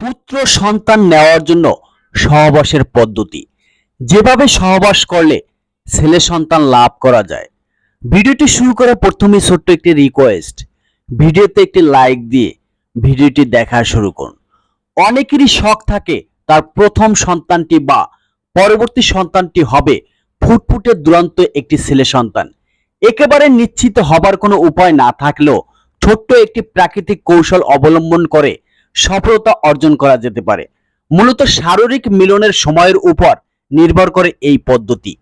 পুত্র সন্তান নেওয়ার জন্য সহবাসের পদ্ধতি। যেভাবে সহবাস করলে ছেলে সন্তান লাভ করা যায়। ভিডিওটি শুরু করার প্রথমেই ছোট্ট একটি রিকোয়েস্ট ভিডিওতে একটি লাইক দিয়ে ভিডিওটি দেখা শুরু করুন। অনেকেরই শখ থাকে তার প্রথম সন্তানটি বা পরবর্তী সন্তানটি হবে ফুটফুটে দুরন্ত একটি ছেলে সন্তান। একেবারে নিশ্চিত হবার কোনো উপায় না থাকলেও ছোট্ট একটি প্রাকৃতিক কৌশল অবলম্বন করে সফলতা অর্জন করা যেতে পারে। মূলত শারীরিক মিলনের সময়ের উপর নির্ভর করে এই পদ্ধতি।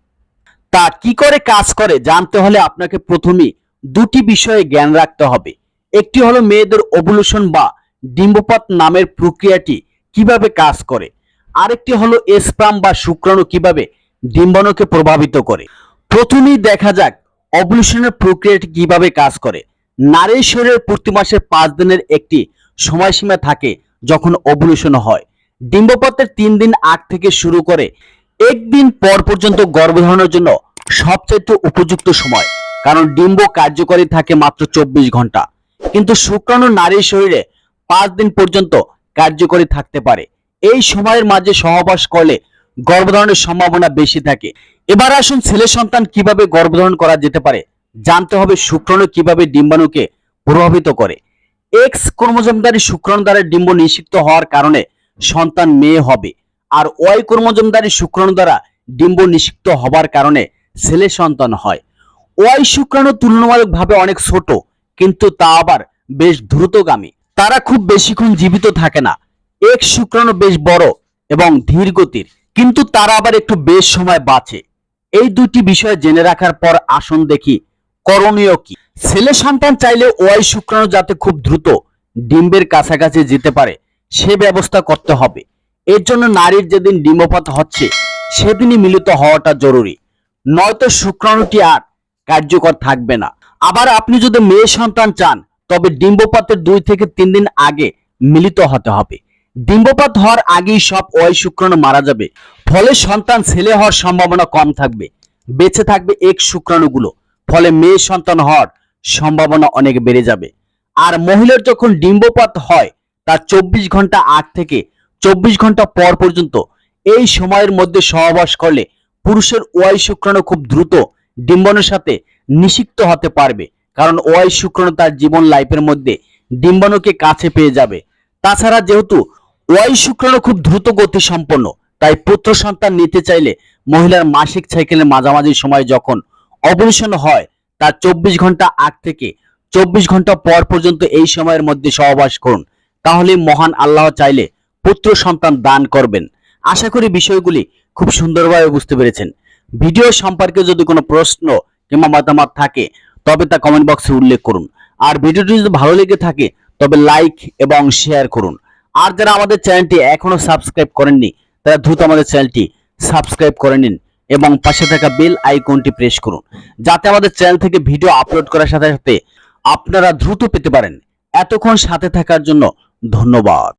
তা কি করে কাজ করে জানতে হলে আপনাকে প্রথমেই দুটি বিষয়ে জ্ঞান রাখতে হবে। একটি হলো মেয়েদের ওভুলেশন বা ডিম্বপাত নামের প্রক্রিয়াটি কীভাবে কাজ করে। আরেকটি হলো এসপ্রাম বা শুক্রাণু কীভাবে ডিম্বাণুকে প্রভাবিত করে। প্রথমেই দেখা যাক অভুলেশনের প্রক্রিয়াটি কীভাবে কাজ করে। নারীর শরীরের প্রতি মাসের পাঁচ দিনের একটি সময়সীমা থাকে যখন অভুলেশন হয়। ডিম্বপাতের তিন দিন আগ থেকে শুরু করে একদিন পর পর্যন্ত গর্ভধারণের জন্য সবচাইতে উপযুক্ত সময়, কারণ ডিম্ব কার্যকরী থাকে মাত্র চব্বিশ ঘণ্টা। কিন্তু শুক্রাণু নারীর শরীরে পাঁচ দিন পর্যন্ত কার্যকরী থাকতে পারে। এই সময়ের মাঝে সহবাস করলে গর্ভধারণের সম্ভাবনা বেশি থাকে। এবার আসুন ছেলে সন্তান কীভাবে গর্ভধারণ করা যেতে পারে, জানতে হবে শুক্রাণু কীভাবে ডিম্বাণুকে প্রভাবিত করে। এক্স ক্রোমোজোমধারী শুক্রাণু দ্বারা ডিম্ব নিষিক্ত হওয়ার কারণে সন্তান মেয়ে হবে। আর ওয়াই ক্রোমোজোমধারী শুক্রাণু দ্বারা ডিম্ব নিষিক্ত হবার কারণে ছেলে সন্তান হয়। ওয়াই শুক্রাণু তুলনামূলকভাবে অনেক ছোট, কিন্তু তা আবার বেশ দ্রুতগামী। তারা খুব বেশিক্ষণ জীবিত থাকে না। এক্স শুক্রাণু বেশ বড় এবং ধীর গতির কিন্তু তারা আবার একটু বেশ সময় বাঁচে। এই দুটি বিষয় জেনে রাখার পর আসুন দেখি করণীয় কি? ছেলে সন্তান চাইলে ওয়াই শুক্রাণু যাতে খুব দ্রুত ডিম্বের কাছাকাছি যেতে পারে, সে ব্যবস্থা করতে হবে। এর জন্য নারীর যেদিন ডিম্বপাত হচ্ছে, সেদিনই মিলিত হওয়াটা জরুরি। নয়তো শুক্রাণুটি আর কার্যকর থাকবে না। আবার আপনি যদি মেয়ে সন্তান চান, তবে ডিম্বপাতের দুই থেকে তিন দিন আগে মিলিত হতে হবে। ডিম্বপাত হওয়ার আগেই সব ওয়াই শুক্রাণু মারা যাবে। ফলে সন্তান ছেলে হওয়ার সম্ভাবনা কম থাকবে। বেঁচে থাকবে এক শুক্রাণুগুলো। ফলে মেয়ে সন্তান হওয়ার সম্ভাবনা অনেক বেড়ে যাবে। আর মহিলার যখন ডিম্বপাত হয়, তার চব্বিশ ঘণ্টা আগ থেকে চব্বিশ ঘণ্টা পর পর্যন্ত এই সময়ের মধ্যে সহবাস করলে পুরুষের ওয়াই শুক্রাণু খুব দ্রুত ডিম্বাণুর সাথে নিষিক্ত হতে পারবে। কারণ ওয়াই শুক্রাণু তার জীবন লাইফের মধ্যে ডিম্বাণুকে কাছে পেয়ে যাবে। তাছাড়া যেহেতু ওয়াই শুক্রাণু খুব দ্রুত গতি সম্পন্ন, তাই পুত্র সন্তান নিতে চাইলে মহিলার মাসিক সাইকেলের মাঝামাঝি সময় যখন অবলেশন হয় তার চব্বিশ ঘণ্টা আগ থেকে। চব্বিশ ঘণ্টা পর পর্যন্ত এই সময়ের মধ্যে সহবাস করুন। তাহলে মহান আল্লাহ চাইলে পুত্র সন্তান দান করবেন। আশা করি বিষয়গুলি খুব সুন্দরভাবে বুঝতে পেরেছেন। ভিডিও সম্পর্কে যদি কোনো প্রশ্ন কিংবা মতামত থাকে, তবে তা কমেন্ট বক্সে উল্লেখ করুন। আর ভিডিওটি যদি ভালো লেগে থাকে, তবে লাইক এবং শেয়ার করুন। আর যারা আমাদের চ্যানেলটি এখনও সাবস্ক্রাইব করেননি, তারা দ্রুত আমাদের চ্যানেলটি সাবস্ক্রাইব করে নিন। এবং পাশে থাকা বেল আইকনটি প্রেস করুন, যাতে আমাদের চ্যানেল থেকে ভিডিও আপলোড করার সাথে সাথে আপনারা দ্রুত পেতে পারেন। এতক্ষণ সাথে থাকার জন্য ধন্যবাদ।